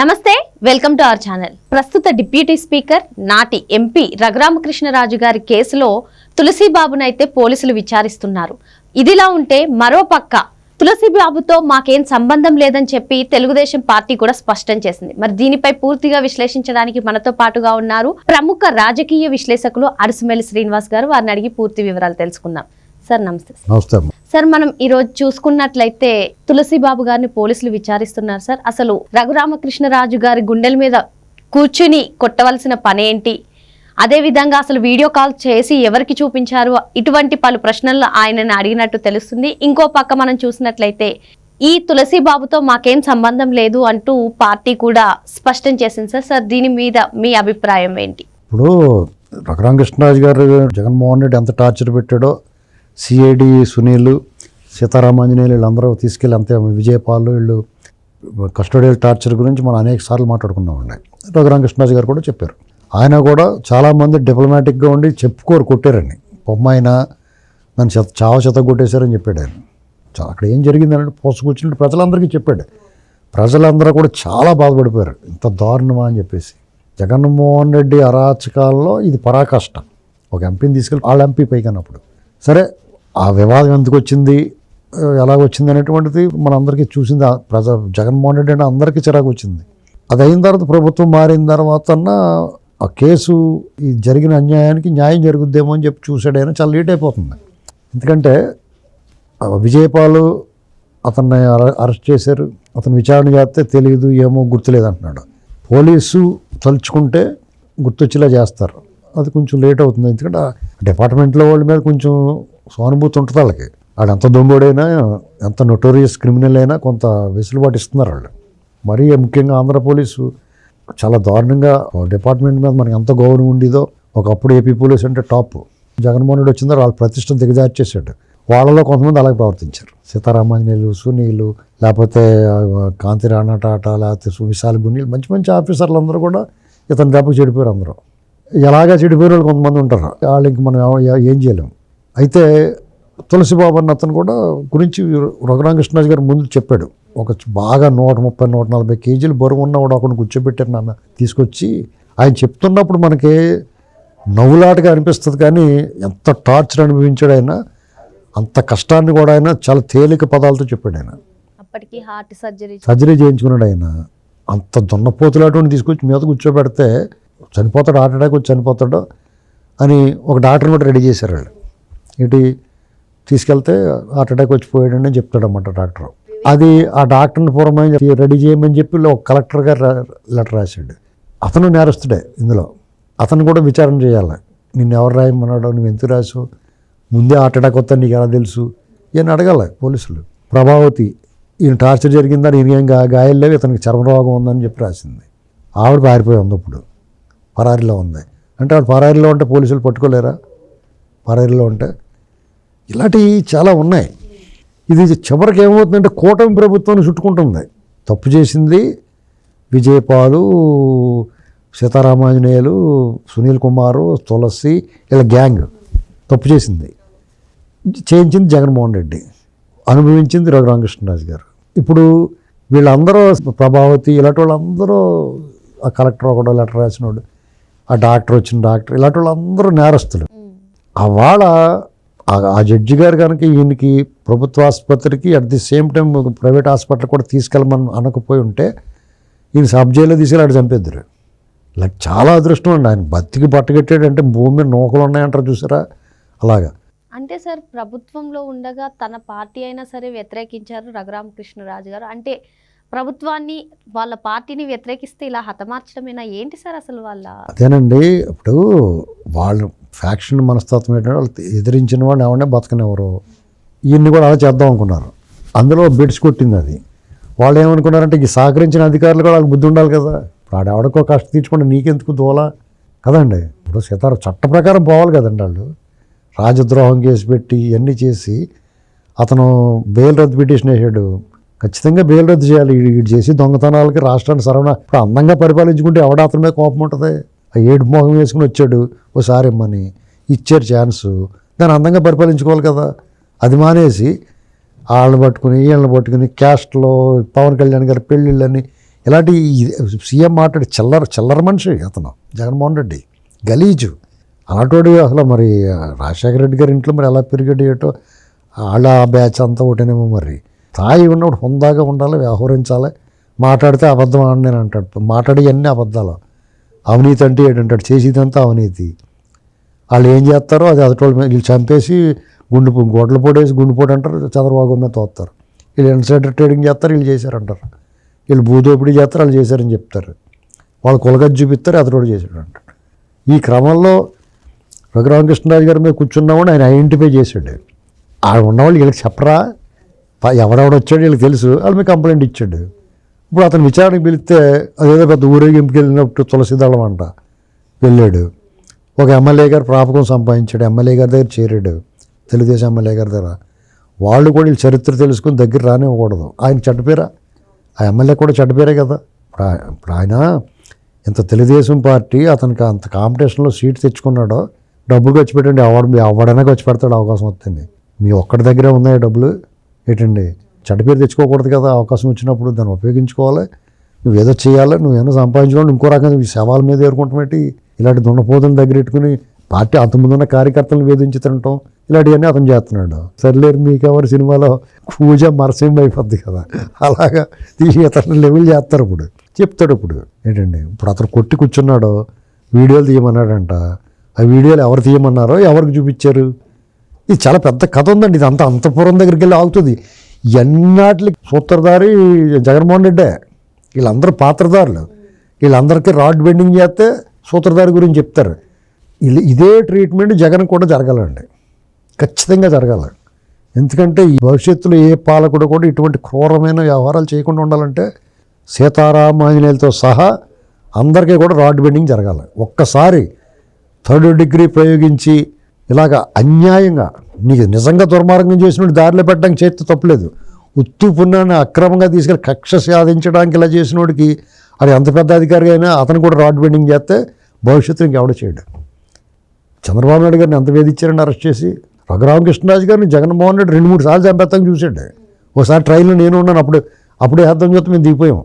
నమస్తే welcome to our channel. ప్రస్తుత deputy speaker నాటి ఎంపీ రఘురామకృష్ణరాజు గారి కేసులో తులసిబాబునైతే పోలీసులు విచారిస్తున్నారు. ఇదిలా ఉంటే మరో పక్క తులసిబాబుతో మాకేం సంబంధం లేదని చెప్పి తెలుగుదేశం పార్టీ కూడా స్పష్టం చేసింది. మరి దీనిపై పూర్తిగా విశ్లేషించడానికి మనతో పాటుగా ఉన్నారు ప్రముఖ రాజకీయ విశ్లేషకులు అరసుమల్లి శ్రీనివాస్ గారు. వారిని అడిగి పూర్తి వివరాలు తెలుసుకుందాం. సార్ నమస్తే సార్. నమస్తే సార్ మనం ఈ రోజు చూసుకున్నట్లయితే తులసిబాబు గారిని పోలీసులు విచారిస్తున్నారు సార్. అసలు రఘురామకృష్ణరాజు గారి గుండెల మీద కూర్చుని కొట్టవలసిన పనేంటి అదే విధంగా అసలు వీడియో కాల్ చేసి ఎవరికి చూపించారు? ఇటువంటి పలు ప్రశ్నలు ఆయనని అడిగినట్టు తెలుస్తుంది. ఇంకో పక్క మనం చూసినట్లయితే ఈ తులసిబాబుతో మాకేం సంబంధం లేదు అంటూ పార్టీ కూడా స్పష్టం చేసింది సార్. సార్ దీని మీద మీ అభిప్రాయం ఏంటి? ఇప్పుడు రఘురామకృష్ణరాజు గారు జగన్మోహన్ రెడ్డి ఎంత టార్చర్ పెట్టాడో సిఐడి సునీల్ సీతారామాంజనేయులు వీళ్ళందరూ తీసుకెళ్ళి అంతే విజయపాల్ వీళ్ళు కస్టోడియల్ టార్చర్ గురించి మనం అనేక సార్లు మాట్లాడుకున్నామండి. రఘురామకృష్ణరాజు గారు కూడా చెప్పారు. ఆయన కూడా చాలామంది డిప్లొమాటిక్గా ఉండి చెప్పుకోరు కొట్టారండి బొమ్మాయిన నన్ను చెత్త చావ చెత్త కొట్టేశారని చెప్పాడు ఆయన. అక్కడ ఏం జరిగిందంటే పోసుకొచ్చినట్టు ప్రజలందరికీ చెప్పాడు. ప్రజలందరూ కూడా చాలా బాధపడిపోయారు. ఇంత దారుణమా అని చెప్పేసి. జగన్మోహన్ రెడ్డి అరాచకాల్లో ఇది పరాకష్ట. ఒక ఎంపీని తీసుకెళ్ళి వాళ్ళ ఎంపీ పైకన్నప్పుడు సరే ఆ వివాదం ఎందుకు వచ్చింది? ఎలా వచ్చింది అనేటువంటిది మనందరికీ చూసింది. ప్రజా ప్రజ జగన్మోహన్ రెడ్డి అంటే అందరికీ చిరాకు వచ్చింది. అది అయిన తర్వాత ప్రభుత్వం మారిన తర్వాత ఆ కేసు ఈ జరిగిన అన్యాయానికి న్యాయం జరుగుద్దేమో అని చెప్పి చూసాడైనా చాలా లేట్ అయిపోతుంది. ఎందుకంటే విజయపాలు అతన్ని అరెస్ట్ చేశారు. అతను విచారణ చేస్తే తెలియదు ఏమో గుర్తులేదు అంటున్నాడు పోలీసు తలుచుకుంటే గుర్తొచ్చేలా చేస్తారు. అది కొంచెం లేట్ అవుతుంది. ఎందుకంటే డిపార్ట్మెంట్లో వాళ్ళ మీద కొంచెం సానుభూతి ఉంటుంది వాళ్ళకి. వాడు ఎంత దొంగోడైనా ఎంత నొటోరియస్ క్రిమినల్ అయినా కొంత వెసులుబాటు ఇస్తున్నారు వాళ్ళు. మరీ ముఖ్యంగా ఆంధ్ర పోలీసు చాలా దారుణంగా డిపార్ట్మెంట్ మీద మనకి ఎంత గౌరవం ఉండేదో ఒకప్పుడు ఏపీ పోలీస్ అంటే టాప్. జగన్మోహన్ రెడ్డి వచ్చిందో వాళ్ళ ప్రతిష్ట దిగజార్చేసాడు వాళ్ళలో కొంతమంది అలాగే ప్రవర్తించారు. సీతారామాంజనేయులు సునీలు లేకపోతే కాంతి రాణా టాటా లేకపోతే సువిశాల గునీలు మంచి మంచి ఆఫీసర్లు అందరూ కూడా ఇతని దెబ్బకు చెడిపోయారు అందరూ. ఎలాగా చెడిపోయిన వాళ్ళు కొంతమంది ఉంటారు. వాళ్ళు ఇంక మనం ఏం చేయలేం. అయితే తులసిబాబు అన్న అతను కూడా గురించి రఘురామకృష్ణరాజు గారు ముందు చెప్పాడు. ఒక బాగా నూట ముప్పై నూట నలభై కేజీలు బరువు ఉన్నవాడు ఒకడు కూర్చోబెట్టారు నాన్న. తీసుకొచ్చి ఆయన చెప్తున్నప్పుడు మనకి నవ్వులాటగా అనిపిస్తుంది కానీ ఎంత టార్చర్ అనుభవించాడు ఆయన. అంత కష్టాన్ని కూడా ఆయన చాలా తేలిక పదాలతో చెప్పాడు ఆయన. అప్పటికి హార్ట్ సర్జరీ సర్జరీ చేయించుకున్నాడు ఆయన. అంత దున్నపోతులాటువంటి తీసుకొచ్చి మీద కూర్చోబెడితే చనిపోతాడు హార్ట్ అటాక్ వచ్చి చనిపోతాడు అని ఒక డాక్టర్ని కూడా రెడీ చేశారు వాళ్ళు. ఇటు తీసుకెళ్తే హార్ట్ అటాక్ వచ్చి పోయాడని చెప్తాడు డాక్టర్. అది ఆ డాక్టర్ని పూర్వమని రెడీ చేయమని చెప్పి ఒక కలెక్టర్ గారు లెటర్ రాశాడు. అతను నేరస్తుడే ఇందులో. అతను కూడా విచారణ చేయాలి. నిన్ను ఎవరు రాయమన్నాడు నువ్వు ఎందుకు రాసు ముందే హార్ట్ అటాక్ వస్తా నీకు ఎలా తెలుసు? ఇవన్నీ అడగాలి పోలీసులు. ప్రభావతి ఈయన టార్చర్ జరిగిందని ఈయన ఏం గాయాలు లేవు? ఇతనికి చర్మరోగం ఉందని చెప్పి రాసింది. ఆవిడ పారిపోయి ఉంది ఇప్పుడు. పరారీలో ఉంది. అంటే ఆవిడ పరారీలో ఉంటే పోలీసులు పట్టుకోలేరా? పరారీలో ఉంటే ఇలాంటివి చాలా ఉన్నాయి. ఇది చివరికి ఏమవుతుందంటే కూటమి ప్రభుత్వాన్ని చుట్టుకుంటుంది. తప్పు చేసింది విజయపాలు సీతారామాంజనేయులు సునీల్ కుమారు తులసి వీళ్ళ గ్యాంగ్ తప్పు చేసింది. చేయించింది జగన్మోహన్ రెడ్డి. అనుభవించింది రఘురామకృష్ణరాజు గారు. ఇప్పుడు వీళ్ళందరూ ప్రభావతి ఇలాంటి వాళ్ళందరూ ఆ కలెక్టర్ ఒకడో లెటర్ రాసినోడు ఆ డాక్టర్ వచ్చిన డాక్టర్ ఇలాంటి వాళ్ళందరూ నేరస్తులు. ఆ వాళ్ళ ఆ- జడ్జి గారు కనుక ఈయనకి ప్రభుత్వ ఆసుపత్రికి at the same time private hospital కూడా తీసుకెళ్ళమని అనకపోయి ఉంటే ఈయన సబ్ జైల్లో తీసుకెళ్ళి ఆడు చంపేద్దరు. ఇలా చాలా అదృష్టం అండి. ఆయన బతికి పట్టగట్టాడంటే భూమి మీద నూకలు ఉన్నాయంటారు చూసారా? అలాగా. అంటే సార్ ప్రభుత్వంలో ఉండగా తన పార్టీ అయినా సరే వ్యతిరేకించారు రఘురామకృష్ణరాజు గారు. అంటే ప్రభుత్వాన్ని వాళ్ళ పార్టీని వ్యతిరేకిస్తే ఇలా హతమార్చడమేనా? ఏంటి సార్ అసలు వాళ్ళ అదేనండి ఇప్పుడు వాళ్ళు ఫ్యాక్షన్ మనస్తత్వం ఏంటంటే వాళ్ళు ఎదిరించిన వాళ్ళు ఎవరినే బతకనివ్వరు. ఈయన్ని కూడా అలా చేద్దాం అనుకున్నారు. అందులో బిడ్స్ కొట్టింది అది. వాళ్ళు ఏమనుకున్నారంటే ఈ సహకరించిన అధికారులు కూడా వాళ్ళకి బుద్ధి ఉండాలి కదా. ఇప్పుడు ఆడెవడకో ఎవడికో కష్టం తీర్చుకుంటే నీకెందుకు దోలా? కదండి. ఇప్పుడు సీతారాం చట్ట ప్రకారం పోవాలి కదండి వాళ్ళు. రాజద్రోహం కేసు పెట్టి ఇవన్నీ చేసి అతను బెయిల్ రద్దు పిటిషన్ వేసాడు. ఖచ్చితంగా బెయిల్ రద్దు చేయాలి. వీడు చేసి దొంగతనాలకి రాష్ట్రాన్ని సరవణ ఇప్పుడు అందంగా పరిపాలించుకుంటే ఎవడ అతని మీద కోపం ఉంటుంది? ఆ ఏడు మోహం వేసుకుని వచ్చాడు. ఓసారి ఇమ్మని ఇచ్చారు ఛాన్స్ దాన్ని అందంగా పరిపాలించుకోవాలి కదా. అది మానేసి వాళ్ళని పట్టుకుని వీళ్ళని పట్టుకుని క్యాస్ట్లో పవన్ కళ్యాణ్ గారి పెళ్ళిళ్ళని ఇలాంటి సీఎం మాట్లాడి చిల్లర చిల్లర మనిషి అతను జగన్మోహన్ రెడ్డి. గలీజు. అలాంటి అసలు మరి రాజశేఖర రెడ్డి గారి ఇంట్లో మరి ఎలా పెరిగాడు ఏటో వాళ్ళ ఆ బ్యాచ్ అంతా ఒకటేనేమో మరి. తాయి ఉన్నప్పుడు హుందాగా ఉండాలి వ్యవహరించాలి. మాట్లాడితే అబద్ధం అని నేను అంటాడు. మాట్లాడి అన్నీ అబద్ధాలు. అవినీతి అంటే ఏంటంటాడు చేసేదంతా అవినీతి. వాళ్ళు ఏం చేస్తారో అది అదటోళ్ళు వీళ్ళు చంపేసి గుండు గోడలు పొడేసి గుండెపోటు అంటారు చంద్రబాబు మీద తోస్తారు. వీళ్ళు ఇన్సైడర్ ట్రేడింగ్ చేస్తారు వీళ్ళు చేశారంటారు. వీళ్ళు భూదోపిడీ చేస్తారు వాళ్ళు చేశారని చెప్తారు. వాళ్ళు కొలగజ్జు చూపిస్తారు అతడు చేశాడు అంటారు ఈ క్రమంలో రఘురామకృష్ణరాజు గారి మీద కూర్చున్నామని ఆయన ఐడెంటిఫై చేశాడు. ఆడ ఉన్నవాళ్ళు వీళ్ళకి చెప్పరా? ఎవడెవడొచ్చాడు వచ్చాడు వీళ్ళకి తెలుసు. వాళ్ళు మీకు కంప్లైంట్ ఇచ్చాడు. ఇప్పుడు అతను విచారణకు పిలిస్తే అదేదో పెద్ద ఊరేగింపుకి వెళ్ళినప్పుడు తులసిదళం అంట. వెళ్ళాడు. ఒక ఎమ్మెల్యే గారు ప్రాపకం సంపాదించాడు. ఎమ్మెల్యే గారి దగ్గర చేరాడు. తెలుగుదేశం ఎమ్మెల్యే గారి దగ్గర. వాళ్ళు కూడా వీళ్ళ చరిత్ర తెలుసుకుని దగ్గర రానివ్వకూడదు. ఆయన చెడ్డపేరా ఆ ఎమ్మెల్యే కూడా చెడ్డపేరే కదా. ఇప్పుడు ఇప్పుడు ఆయన ఇంత తెలుగుదేశం పార్టీ అతనికి అంత కాంపిటీషన్లో సీట్ తెచ్చుకున్నాడో డబ్బు ఖర్చు పెట్టండి. ఎవడు ఎవడైనా ఖర్చు పెడతాడు అవకాశం వస్తుంది. మీ ఒక్కడి దగ్గరే ఉన్నాయి డబ్బులు? ఏంటండి చెడ్డ పేరు తెచ్చుకోకూడదు కదా అవకాశం వచ్చినప్పుడు దాన్ని ఉపయోగించుకోవాలి. నువ్వేదో చేయాలి నువ్వేమో సంపాదించుకోవాలి ఇంకో రకంగా ఈ శవాల మీద ఏరుకుంటామేంటి ఇలాంటి దున్నపోతులను దగ్గర పెట్టుకుని పార్టీ అంతమంది ముందున్న కార్యకర్తలను వేధించి తినటం ఇలాంటివన్నీ అతను చేస్తున్నాడు. సర్లేరు మీకెవరు సినిమాలో పూజ మరసింహ అయిపోద్ది కదా. అలాగా తీసి అతను లెవెల్ చేస్తారు ఇప్పుడు. చెప్తాడు ఇప్పుడు. ఏంటండి ఇప్పుడు అతను కొట్టి కూర్చున్నాడు వీడియోలు తీయమన్నాడంట. ఆ వీడియోలు ఎవరు తీయమన్నారో ఎవరికి చూపించారు? ఇది చాలా పెద్ద కథ ఉందండి. ఇది అంత అంతపురం దగ్గరికి వెళ్ళి ఆగుతుంది. ఎన్నాటికి సూత్రధారి జగన్మోహన్ రెడ్డే వీళ్ళందరూ పాత్రధారులు. వీళ్ళందరికీ రాడ్ బెండింగ్ చేస్తే సూత్రధారి గురించి చెప్తారు. వీళ్ళు ఇదే ట్రీట్మెంట్ జగన్ కూడా జరగాలండి. ఖచ్చితంగా జరగాలి. ఎందుకంటే ఈ భవిష్యత్తులో ఏ పాలకుడు కూడా ఇటువంటి క్రూరమైన వ్యవహారాలు చేయకుండా ఉండాలంటే సీతారామాంజనేయులతో సహా అందరికీ కూడా రాడ్ బెండింగ్ జరగాలి. ఒక్కసారి థర్డ్ డిగ్రీ ప్రయోగించి ఇలాగ అన్యాయంగా నీకు నిజంగా దుర్మార్గం చేసినట్టు దారిలో పెట్టడానికి చేతి తప్పలేదు. ఉత్తు పుణ్యాన్ని అక్రమంగా తీసుకెళ్ళి కక్ష సాధించడానికి ఇలా చేసినోడికి అది ఎంత పెద్ద అధికారి అయినా అతను కూడా రాడ్ బెండింగ్ చేస్తే భవిష్యత్తు ఇంకెవడ చేయడు. చంద్రబాబు నాయుడు గారిని ఎంత వేధించారని అరెస్ట్ చేసి రఘురామకృష్ణరాజు గారిని జగన్మోహన్ రెడ్డి రెండు మూడు సార్లు చంపేస్తాం చూశాడు. ఒకసారి ట్రైన్లో నేను ఉన్నాను అప్పుడు అప్పుడే అర్థం చేస్తే మేము దిగిపోయాం.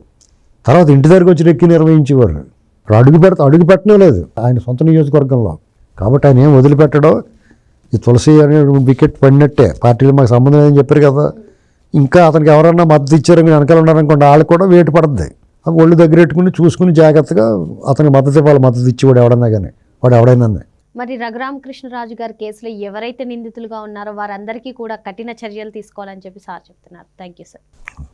తర్వాత ఇంటి దగ్గరికి వచ్చి రెక్కి నిర్వహించేవారు. అడుగు పెడతా అడుగు పెట్టడం లేదు. ఆయన సొంత నియోజకవర్గంలో. కాబట్టి ఆయన ఏం వదిలిపెట్టడో ఈ తులసి అనే వికెట్ పడినట్టే. పార్టీలు మాకు సంబంధం లేదని చెప్పారు కదా. ఇంకా అతనికి ఎవరన్నా మద్దతు ఇచ్చారు మీరు వెనకాల ఉన్నారనుకోండి వాళ్ళు కూడా వేటు పడద్ది. ఒళ్ళు దగ్గర పెట్టుకుని చూసుకుని జాగ్రత్తగా అతనికి మద్దతు ఇవ్వాలి మద్దతు ఇచ్చేవాడు ఎవడన్నా కానీ వాడు ఎవడైనా మరి రఘురామకృష్ణరాజు గారి కేసులో ఎవరైతే నిందితులుగా ఉన్నారో వారందరికీ కూడా కఠిన చర్యలు తీసుకోవాలని చెప్పి సార్ చెప్తున్నారు. Thank you sir